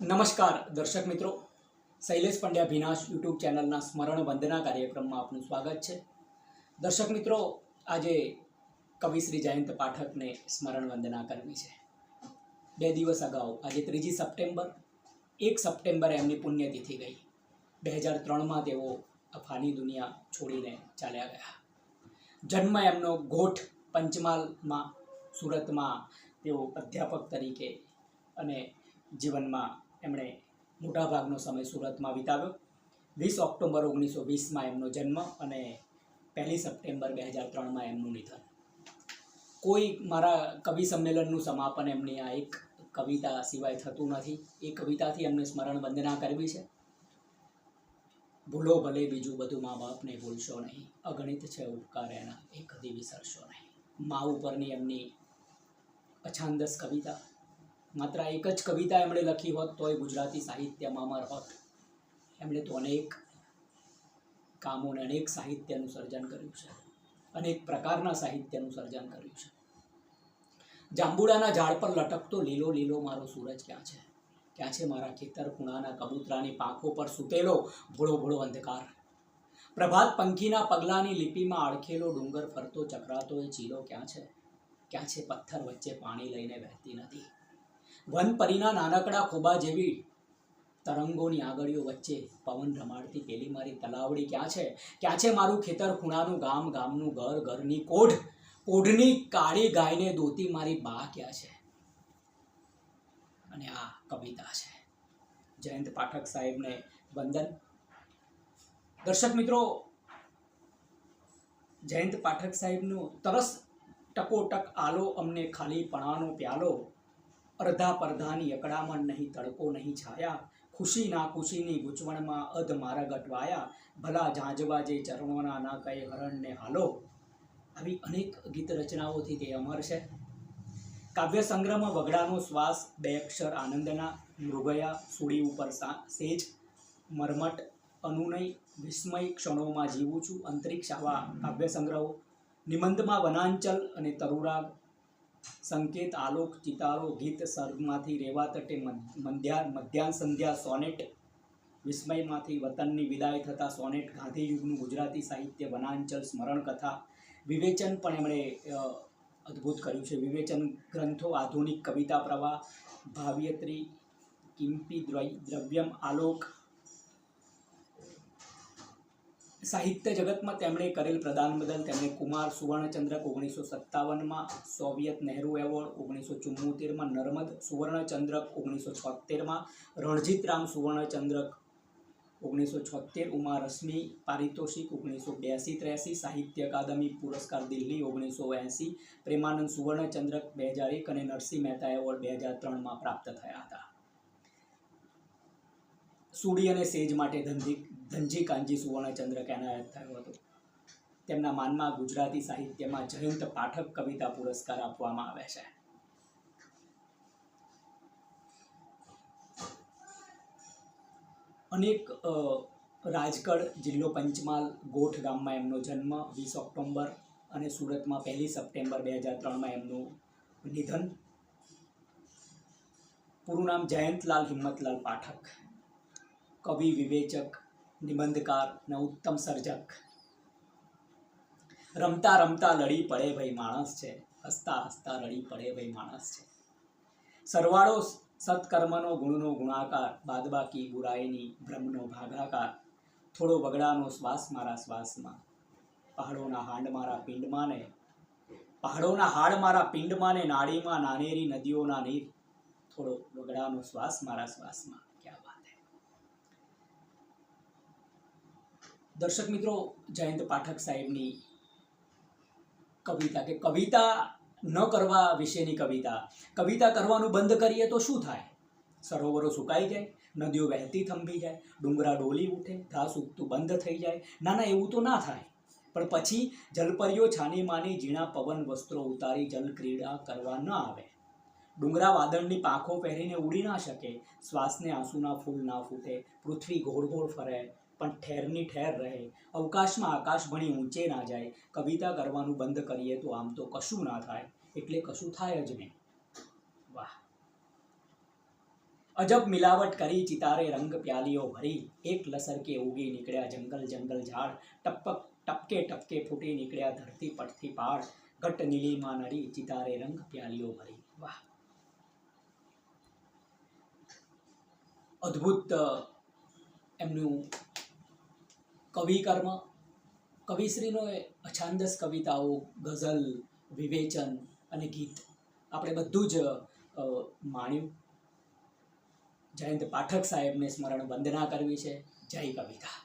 નમસ્કાર, દર્શક મિત્રો. શૈલેષ પંડ્યા ભીનાશ યુટ્યુબ ચેનલના સ્મરણ વંદના કાર્યક્રમમાં આપનું સ્વાગત છે. દર્શક મિત્રો, આજે કવિ શ્રી જયંત પાઠકને સ્મરણ વંદના કરવી છે. બે દિવસ અગાઉ, આજે ત્રીજી સપ્ટેમ્બર, એક સપ્ટેમ્બરે એમની પુણ્યતિથિ ગઈ. બે હજાર ત્રણમાં તેઓ ફાની દુનિયા છોડીને ચાલ્યા ગયા. જન્મ એમનો ગોઠ પંચમહાલમાં, સુરતમાં તેઓ અધ્યાપક તરીકે અને જીવનમાં એમણે મોટાભાગનો સમય સુરતમાં વિતાવ્યો. વીસ ઓક્ટોબર ઓગણીસો વીસમાં એમનો જન્મ અને પહેલી સપ્ટેમ્બર બે હજાર ત્રણમાં એમનું નિધન. કોઈ મારા કવિ સંમેલનનું સમાપન એમની આ એક કવિતા સિવાય થતું નથી. એ કવિતાથી એમને સ્મરણ વંદના કરવી છે. ભૂલો ભલે બીજું બધું મા બાપને ભૂલશો નહીં. અગણિત છે ઉપકાર એના. એ કદી વિસરશો નહીં. મા ઉપરની એમની અછાંદસ કવિતા. માત્ર એક જ કવિતા એમણે લખી હોત, તોય ગુજરાતી સાહિત્યમાં અમર હોત. એમણે તો અનેક કામોને અનેક સાહિત્યનું સર્જન કર્યું છે અનેક પ્રકારના સાહિત્યનું સર્જન કર્યું છે. જાંબુડાના ઝાડ પર લટકતો લીલો લીલો મારો સૂરજ ક્યાં છે? ક્યાં છે મારા ખેતર ખૂણાના કબૂતરાની પાંખો પર સૂતેલો ભોળો ભોળો અંધકાર? પ્રભાત પંખીના પગલાની લિપિમાં અડખેલો ડુંગર ફરતો, ચક્રાતો એ ચીલો ક્યાં છે? ક્યાં છે પથ્થર વચ્ચે પાણી લઈને વહેતી નથી વન પરીના નાનકડા ખોબા જેવી તરંગોની આગળીઓ વચ્ચે પવન રમાડતી પેલી મારી તલાવડી, ક્યાં છે? ક્યાં છે મારું ખેતર ખૂણાનું ગામ? ગામનું ઘર, ઘરની કોઢ? કોઢની કાળી ગાયને દોતી મારી બા ક્યાં છે? અને આ કવિતા છે. જયંત પાઠક સાહેબને વંદન. દર્શક મિત્રો, જયંત પાઠક સાહેબનું તરસ ટકોટક આલો અમને ખાલી પણાનો પ્યાલો. અડધા પરધાની અકડામણ નહીં, તડકો નહીં છાયા. ખુશી ના ખુશીની ગૂંચવણમાં અધ મારા અટવાયા ભલા ઝાંઝવા જે ચરણોના ના કહે હરણને હાલો. આવી અનેક ગીત રચનાઓથી તે અમર છે. કાવ્ય સંગ્રહમાં વગડાનો શ્વાસ, બે અક્ષર આનંદના, મૃગયા સુડી ઉપર સેજ, મરમટ, અનુનય, વિસ્મય ક્ષણોમાં જીવું છું. અંતરિક્ષ આવા કાવ્ય સંગ્રહો. નિબંધમાં વનાંચલ અને તરુરાગ સંકેત, આલોક, ચિતારો, ગીત સર્ગમાંથી રેવા તટે મધ- મધ્યાહન સંધ્યા, સોનેટ વિસ્મયમાંથી વતનની વિદાય થતા સોનેટ ગાંધી યુગનું ગુજરાતી સાહિત્ય વનાંચલ સ્મરણ કથા વિવેચન પણ એમણે અદ્ભુત કર્યું છે. વિવેચન ગ્રંથો, આધુનિક કવિતા પ્રવાહ, ભાવ્યત્રી, કિંપી દ્રવ્ય દ્રવ્યમ, આલોક સાહિત્ય જગતમાં તેમણે કરેલ પ્રદાન બદલ તેમણે કુમાર સુવર્ણચંદ્રક ઓગણીસો સત્તાવનમાં સોવિયત નહેરુ એવોર્ડ ઓગણીસો ચુમ્મોતેરમાં નર્મદ સુવર્ણચંદ્રક ઓગણીસો છોતેરમાં રણજીતરામ સુવર્ણચંદ્રક ઓગણીસો છોતેર ઉમા રશ્મિ પારિતોષિક ઓગણીસો બ્યાસી ત્ર્યાસી સાહિત્ય અકાદમી પુરસ્કાર દિલ્હી ઓગણીસો એંસી પ્રેમાનંદ સુવર્ણચંદ્રક, બે હજાર એક અને નરસિંહ મહેતા એવોર્ડ, બે હજાર ત્રણમાં પ્રાપ્ત થયા હતા. સુડી અને સેજ માટે ધનજી ધનજી કાંજી સુવર્ણચંદ્રક એનાયત થયો હતો. તેમના માનમાં ગુજરાતી સાહિત્યમાં જયંત પાઠક કવિતા પુરસ્કાર આપવામાં આવે છે. અનેક રાજગઢ જિલ્લો પંચમહાલ ગોઠ ગામમાં એમનો જન્મ વીસ ઓક્ટોબર અને સુરતમાં પહેલી સપ્ટેમ્બર બે હજાર ત્રણમાં એમનું નિધન. પૂરું નામ જયંતલાલ હિંમતલાલ પાઠક. કવિ વિવેચક, નિબંધકાર ને ઉત્તમ સર્જક. રમતા રમતા લડી પડે ભાઈ માણસ છે, હસતા હસતા લડી પડે ભાઈ માણસ છે. સરવાળો સત્કર્મનો ગુણનો ગુણાકાર, બાદબાકી બુરાઈની ભ્રમનો ભાગાકાર, થોડો બગડાનો શ્વાસ મારા શ્વાસમાં, પહાડોના હાંડ મારા પિંડમાં ને, પહાડોના હાડ મારા પિંડમાં ને, નાડીમાં નાનેરી નદીઓના નીર, થોડો બગડાનો શ્વાસ મારા શ્વાસમાં. દર્શક મિત્રો, જયંત પાઠક સાહેબની કવિતા કે કવિતા ન કરવા વિશેની કવિતા. કવિતા કરવાનું બંધ કરીએ તો શું થાય? સરોવરો સુકાઈ જાય, નદીઓ વહેતી થંભી જાય, ડુંગરા ડોલી ઉઠે, ઘાસ ઉગતું બંધ થઈ જાય. ના ના, એવું તો ના થાય. પણ પછી જલપરીઓ છાની માની ઝીણા પવન વસ્ત્રો ઉતારી જલક્રીડા કરવા ન આવે. ડુંગરા વાદળની પાંખો પહેરીને ઉડી ના શકે. શ્વાસને આંસુના ફૂલ ના ફૂટે, પૃથ્વી ગોળ ગોળ ફરે પણ ઠેરની ઠેર રહે. અવકાશમાં આકાશ ભણી ઊંચે ના જાય. કવિતા કરવાનું બંધ કરીએ તો આમ તો કશું ના થાય. એટલે કશું થાય જ નહીં. વાહ. અજબ મિલાવટ કરી ચિતારે રંગ પ્યાલીઓ ભરી. એક લસર કે ઉગી નીકળ્યા જંગલ જંગલ ઝાડ. ટપક, ટપકે ટપકે ફૂટી નીકળ્યા ધરતી પટથી પાડ ઘટ નીલીમાં નરી ચિતારે રંગ પ્યાલીઓ ભરી. વાહ. અદ્ભુત એમનું કવિ કર્મ. કવિશ્રીનો એ અછાંદસ કવિતાઓ, ગઝલ, વિવેચન અને ગીત આપણે બધું જ માણ્યું. જયંત પાઠક સાહેબને સ્મરણ વંદના કરવી છે. જય કવિતા.